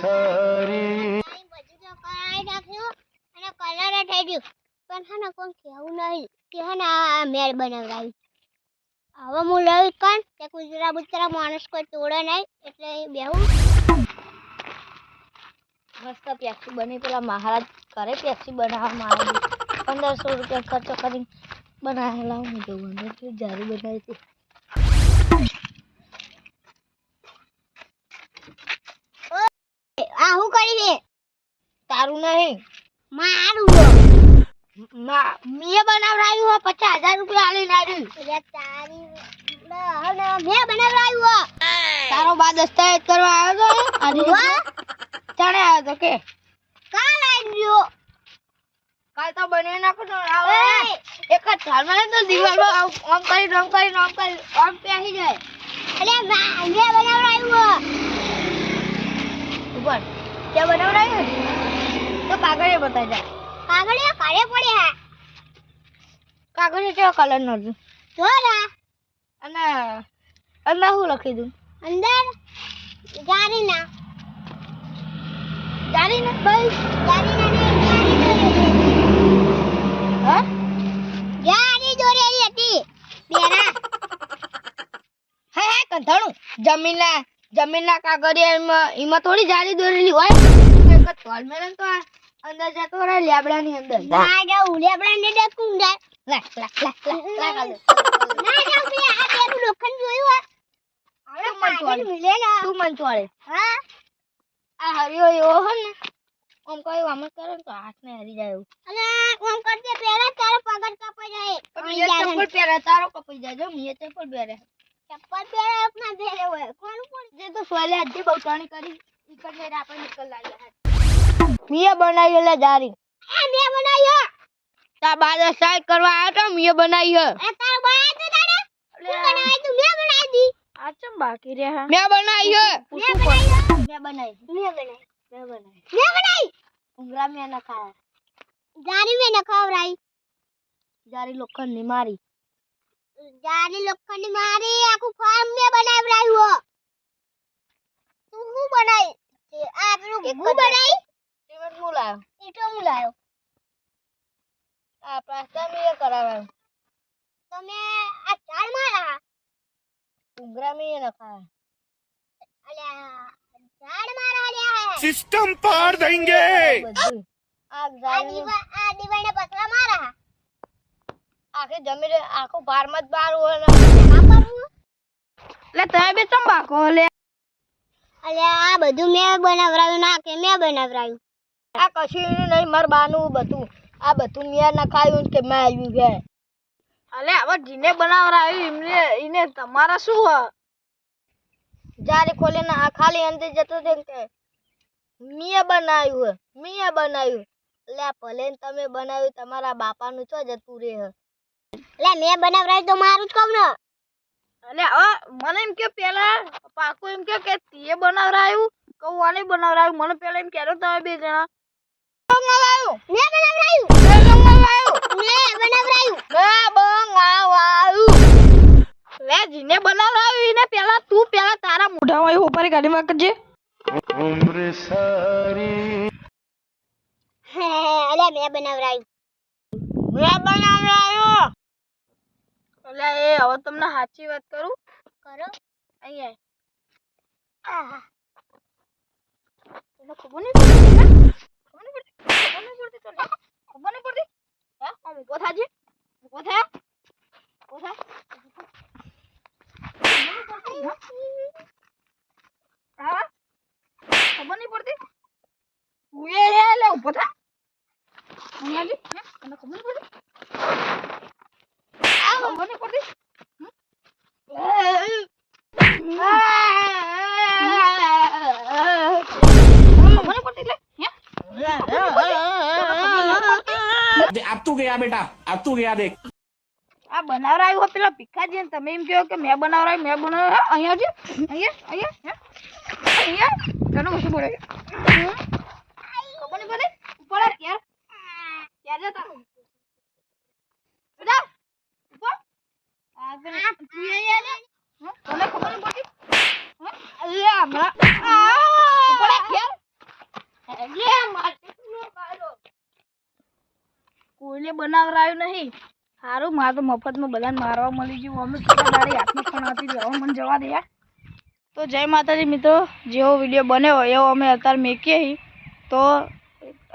સારી. બધું તો કરાવી નાખ્યું અને કલર થઈ ગયું. પણ ને કોઈ કહેવું નહીં. કે હે ને આ મેળ બનાવડાવી. હવે હું લઈ કણ કે કુતરા બુતરા માણસ કોઈ તોડે નહીં. એટલે બેહું. મસ્ત પેપ્સી બની. પેલા મહારાજ ઘરે પેપ્સી બનાવવામાં આવી પંદરસો રૂપિયા ખર્ચો કરીને બનાવેલા હું જોવાનું. જારી બનાવી હતી આ હું કરી દે તારું નહીં. મારું હો. મેં બનાવડાવ્યું હોય પચાસ હજાર રૂપિયા આલી. આવ્યું તારી મેં બનાવડાવ્યું હો. તારો બા દસ્તાવેજ કરવા આવ્યો આજે વાહ, આવ્યો તો કે. કાલ આવી ગયો કાલ તો બની નાખો તો એક જ થાળમાં તો દિવાલમાં આમ કરી આમ કરી આમ કરી આમ પેસી જાય. અરે મેં બનાવડાવ્યું હો. ઉપર તે હતી તો કાગળે બતાવી જાય કાગળિયા કાઢે પડ્યા કાગળે કેવા કલર નો હતું જોરા અને અંદર શું લખી દઉં? અંદર જારીના. જાણી ના બસ જારીના ને જારી દોરેલી. હા? જારી દોરેલી હતી. બેરા. હે હે કંધાણું જમીનના જમીનના કાગળિયા એમાં એમાં થોડી જાળી દોરેલી હોય. એક જ તોલ મેળે તો આ અંદર જતો રહે લેબડાની અંદર. ના જાઉં લેબડા ને ડકું લે લે લે લે લે ના જાઉં બે આ બેરું લોખંડ જોયું હે તું મન ચોળે તું મન ચોળે. હા? આ હરિયો એવો હો ને ઓમ કઈ આમ કરે ને તો હાથ ને હરી જાય અને ઓમ કરતે પહેલા તારો પગડ કપાઈ જાય. પણ મેં ચપ્પલ પહેરે તારો કપાઈ જાય. જો મેં ચપ્પલ પહેરે. ચપ્પલ પહેરે એક પહેરે હોય. કોણ કોણ? જે તો સોલે હજી બહુ કરી ઈકડ ને આપણે નીકળ લાગ્યા મિયા બનાવી એટલે જારી. એ મેં બનાવ્યો તા બાદ સાઈડ કરવા આવ્યો તો મિયા બનાવી એ તારો બનાવ્યો તો તારે? તું બનાવી તું? મેં બનાવી દી. આ ચમ બાકી રહ્યા? મેં બનાવી હે મેં બનાવ્યો મેં બનાવી મેં બનાવી મેં બનાવી મેં બનાવી ઉંગરા મેં ના ખાયા જારી મેં ન ખવરાઈ જારી લોખંડની મારી. જારી લોખંડ મારી આખું ફાર્મ મેં બનાવરાયું તું શું બનાવી તે આ પેલું એક હું જ બનાવી સિમેન્ટ હું લાવ્યો ઈટો હું લાવ્યો આ પ્લાસ્ટર મેં કરાવ્યો તમે આ ચાર મારા ઉંગરા મેં ના ખાયા અલ્યા ઝાડ મારા અલ્યા હે સિસ્ટમ પાર દેંગે બધું આ આ જારી દીવા આ દીવાને પતરા મારા આખી જમીન આખો ફાર્મ જ બાર હોય ને. આ કરવું? એટલે તમે બે ચમ લે. અલે આ બધું મેં બનાવરાયું ના કે મેં બનાવરાયું? આ કશું નહીં માર બાનું બધું. આ બધું મેં નખાયું કે મેં આવ્યું છે. અલે હવે જીને બનાવરાયું એમને એને તમારા શું હ? જારે ખોલે ને આ ખાલી અંદર જતો છે ને કે મેં બનાવ્યું હે મેં બનાવ્યું. એટલે ભલે ને તમે બનાવ્યું તમારા બાપાનું છો જતું રે એટલે મેં બનાવરાયું તો મારું જ કહું ને. એટલે હવે મને એમ કે પેલા પાકો એમ કે કે તે બનાવરાયું કહું આને બનાવરાયું? મને પેલા એમ કહેલો તમે બે જણા. બનાવરાયું. એટલે એ હવે તમને સાચી વાત કરું? કરો. અહીંયા. ખબર નહીં પડતી હે? ખબર નહીં પડતી ખબર નહીં પડતી તને ખબર નહીં પડતી હે આમ ઊભો થાજે ઊભો થા ઊભો થા ખબર નહીં પડતી, હે? હા ખબર નહીં પડતી ઉએ રે લે ઊભો થા અહીંયા જી હે તને ખબર નહીં પડતી આ ખબર નહીં પડતી ખબર નહીં પડતી એટલે આપતું ગયા બેટા આપતું ગયા દેખ. આ બનાવરાયું હોય પેલા ભિખાજી તમે એમ કહો કે મેં બનાવરાયું મેં બનાવરાયું. અહીંયા છે અહીંયા અહીંયા અહીંયા. ઘણું ઓછું બોલે કોને બોલે ઉપર યાર યાર જતા? બેટા આ તું અહીંયા ખબર પડતી? હા અલ્યા વીડિયો બનાવરાયું નહીં. સારું મારે તો મફતમાં બધાને મારવા મળી ગયું. અમે તારી હાથમાં ફણાતી હતી હવે મને જવા દે યાર તો જય માતાજી મિત્રો. જેવો વીડિયો બન્યો એવો અમે અત્યારે મેકીએ તો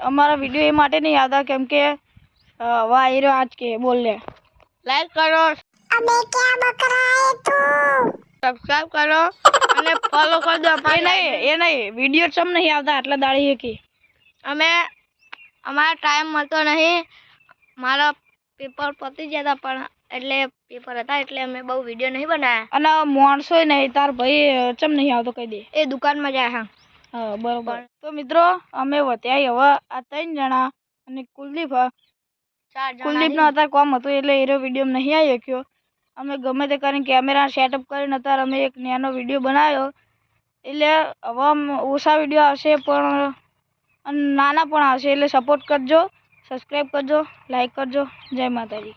અમારા વીડિયો એ માટે નહીં આવતા કેમ કે વાહ હવે આજ કે બોલ લે લાઈક કરો સબસ્ક્રાઇબ કરો અને ફોલો કરી દો એ નહીં એ નહીં. વીડિયો ચમ નહીં આવતા આટલા દાડી કે. અમે અમારા ટાઈમ મળતો નહીં. મારા પેપર પતી જતા પણ એટલે પેપર હતા એટલે અમે બહુ વીડિયો નહીં બનાવ્યા અને માણસો નહીં તાર ભાઈ ચમ નહીં આવતો કહી દે. એ દુકાનમાં જાય હા. હા બરોબર. તો મિત્રો અમે વત્યાઈ હવે આ ત્રણ જણા અને કુલદીપ. કુલદીપનો અત્યારે કોમ હતું એટલે એરો વીડિયો નહીં આવી શક્યો અમે ગમે તે કરીને કેમેરા સેટઅપ કરીને અત્યારે અમે એક નાનો વીડિયો બનાવ્યો એટલે હવે ઓછા વીડિયો આવશે પણ અને નાના પણ આવશે એટલે સપોર્ટ કરજો. સબસ્ક્રાઈબ કરજો લાઈક કરજો. જય માતાજી.